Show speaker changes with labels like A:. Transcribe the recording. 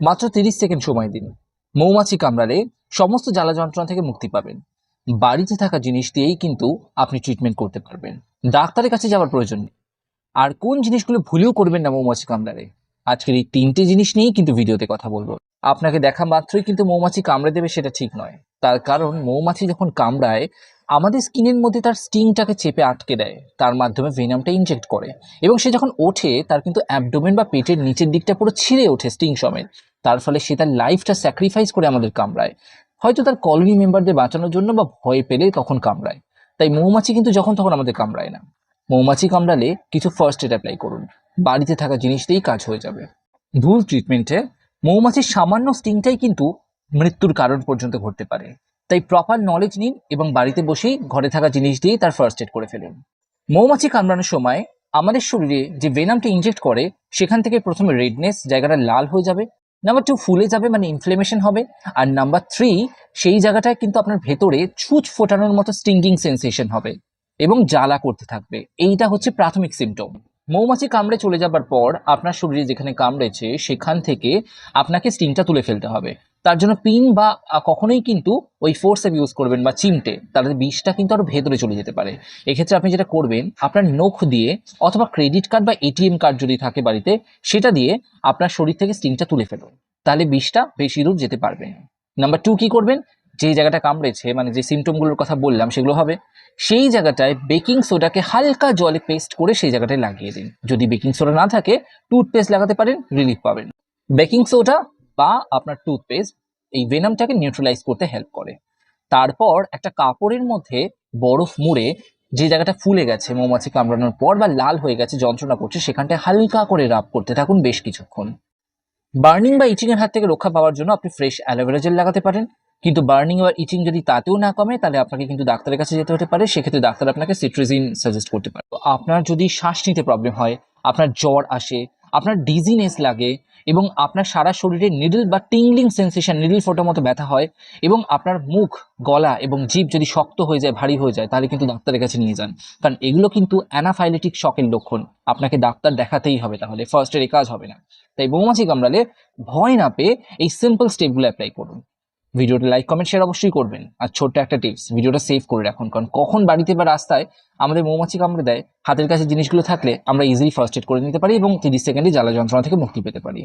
A: মাত্র তিরিশ সেকেন্ড সময় দিন। মৌমাছি কামড়ালে সমস্ত জ্বালা যন্ত্রণা থেকে মুক্তি পাবেন। বাড়িতে থাকা জিনিস দিয়েই কিন্তু আপনি ট্রিটমেন্ট করতে পারবেন। ডাক্তারের কাছে যাওয়ার প্রয়োজন নেই। আর কোন জিনিসগুলো ভুলেও করবেন না মৌমাছি কামড়ালে? আজকের এই তিনটে জিনিস নিয়েই কিন্তু ভিডিওতে কথা বলব। আপনাকে দেখা মাত্রই কিন্তু মৌমাছি কামড়ে দেবে সেটা ঠিক নয়। তার কারণ মৌমাছি যখন কামড়ায় আমাদের স্কিনের মধ্যে তার স্টিংটাকে চেপে আটকে দেয়। তার মাধ্যমে ভেনামটা ইনজেক্ট করে। এবং সে যখন ওঠে, তার কিন্তু অ্যাবডোমেন বা পেটের নিচের দিকটা পুরো ছিঁড়ে ওঠে স্টিং সমেত। তার ফলে সে তার লাইফটা স্যাক্রিফাইস করে আমাদের কামড়ায়। হয়তো তার কলোনি মেম্বারদের বাঁচানোর জন্য বা ভয় পেলে তখন কামড়ায়। তাই মৌমাছি কিন্তু যখন তখন আমাদের কামড়ায় না। মৌমাছি কামড়ালে কিছু ফার্স্ট এড অ্যাপ্লাই করুন। বাড়িতে থাকা জিনিস দিয়েই কাজ হয়ে যাবে। ভুল ট্রিটমেন্টে মৌমাছির সামান্য স্টিংটাই কিন্তু মৃত্যুর কারণ পর্যন্ত ঘটতে পারে। তাই প্রপার নলেজ নিন এবং বাড়িতে বসেই ঘরে থাকা জিনিস দিয়ে তার ফার্স্ট এড করে ফেলুন। মৌমাছি কামড়ানোর সময় আমাদের শরীরে যে ভেনামটা ইনজেক্ট করে, সেখান থেকে প্রথমে রেডনেস জায়গাটা লাল হয়ে যাবে। নাম্বার টু ফুলে যাবে মানে ইনফ্লেমেশন হবে। আর নাম্বার থ্রি সেই জায়গাটায় কিন্তু আপনার ভেতরে ছুঁচ ফোটানোর মতো স্টিঙ্গিং সেন্সেশন হবে এবং জ্বালা করতে থাকবে। এইটা হচ্ছে প্রাথমিক সিমটম মৌমাছি কামড়ে চলে যাবার পর আপনার শরীরে যেখানে কামড়েছে, সেখান থেকে আপনাকে স্টিংটা তুলে ফেলতে হবে। তার জন্য পিন বা কখনোই কিন্তু ওই ফোর্স ইউজ করবেন বা চিমটে, তাহলে বিষটা কিন্তু আরও ভেতরে চলে যেতে পারে। এক্ষেত্রে আপনি যেটা করবেন, আপনার নখ দিয়ে অথবা ক্রেডিট কার্ড বা এটিএম কার্ড যদি থাকে বাড়িতে, সেটা দিয়ে আপনার শরীর থেকে স্টিংটা তুলে ফেলুন। তাহলে বিষটা বেশি দূর যেতে পারবে। নাম্বার টু কি করবেন? যে জায়গাটা কামড়েছে মানে যে সিমটমগুলোর কথা বললাম, সেগুলো হবে। সেই জায়গাটায় বেকিং সোডাকে হালকা জলে পেস্ট করে সেই জায়গাটায় লাগিয়ে দিন। যদি বেকিং সোডা না থাকে টুথপেস্ট লাগাতে পারেন রিলিফ পাবেন। বেকিং সোডা বা আপনার টুথপেস্ট এই ভেনামটাকে নিউট্রালাইজ করতে হেল্প করে। তারপর একটা কাপড়ের মধ্যে বরফ মুড়ে যে জায়গাটা ফুলে গেছে, মৌমাছি কামড়ানোর পর বা লাল হয়ে গেছে, যন্ত্রণা করছে, সেখানটায় হালকা করে রাব করতে থাকুন বেশ কিছুক্ষণ। বার্নিং বা ইচিং এর হাত থেকে রক্ষা পাওয়ার জন্য আপনি ফ্রেশ অ্যালোভেরা জেল লাগাতে পারেন। কিন্তু বার্নিং বা ইচিং যদি তাতেও না কমে, তাহলে আপনাকে কিন্তু ডাক্তারের কাছে যেতে হতে পারে। সেক্ষেত্রে ডাক্তার আপনাকে সিট্রিজিন সাজেস্ট করতে পারে। আপনার যদি শ্বাস নিতে প্রবলেম হয়, আপনার জ্বর আসে আপনার ডিজিনেস লাগে এবং আপনার সারা শরীরে নিডল বা টিংলিং সেন্সেশন নিডল ফোটার মতো ব্যথা হয় এবং আপনার মুখ, গলা এবং জিভ যদি শক্ত হয়ে যায়, ভারী হয়ে যায়, তাহলে কিন্তু ডাক্তারের কাছে নিয়ে যান। কারণ এগুলো কিন্তু অ্যানাফাইলেটিক শকের লক্ষণ। আপনাকে ডাক্তার দেখাতেই হবে তাহলে। ফার্স্টের এ কাজ হবে না। তাই মৌমাছি কামড়ালে ভয় না পেয়ে এই সিম্পল স্টেপগুলো অ্যাপ্লাই করুন। ভিডিওটা লাইক, কমেন্ট শেয়ার অবশ্যই করবেন। আর ছোট্ট একটা টিপস ভিডিওটা সেভ করে রাখুন। কারণ কখন বাড়িতে বা রাস্তায় আমাদের মৌমাছি কামড়ে দেয়, হাতের কাছে জিনিসগুলো থাকলে আমরা ইজিলি ফার্স্ট এড করে নিতে পারি এবং তিরিশ সেকেন্ডে জ্বালা যন্ত্রণা থেকে মুক্তি পেতে পারি।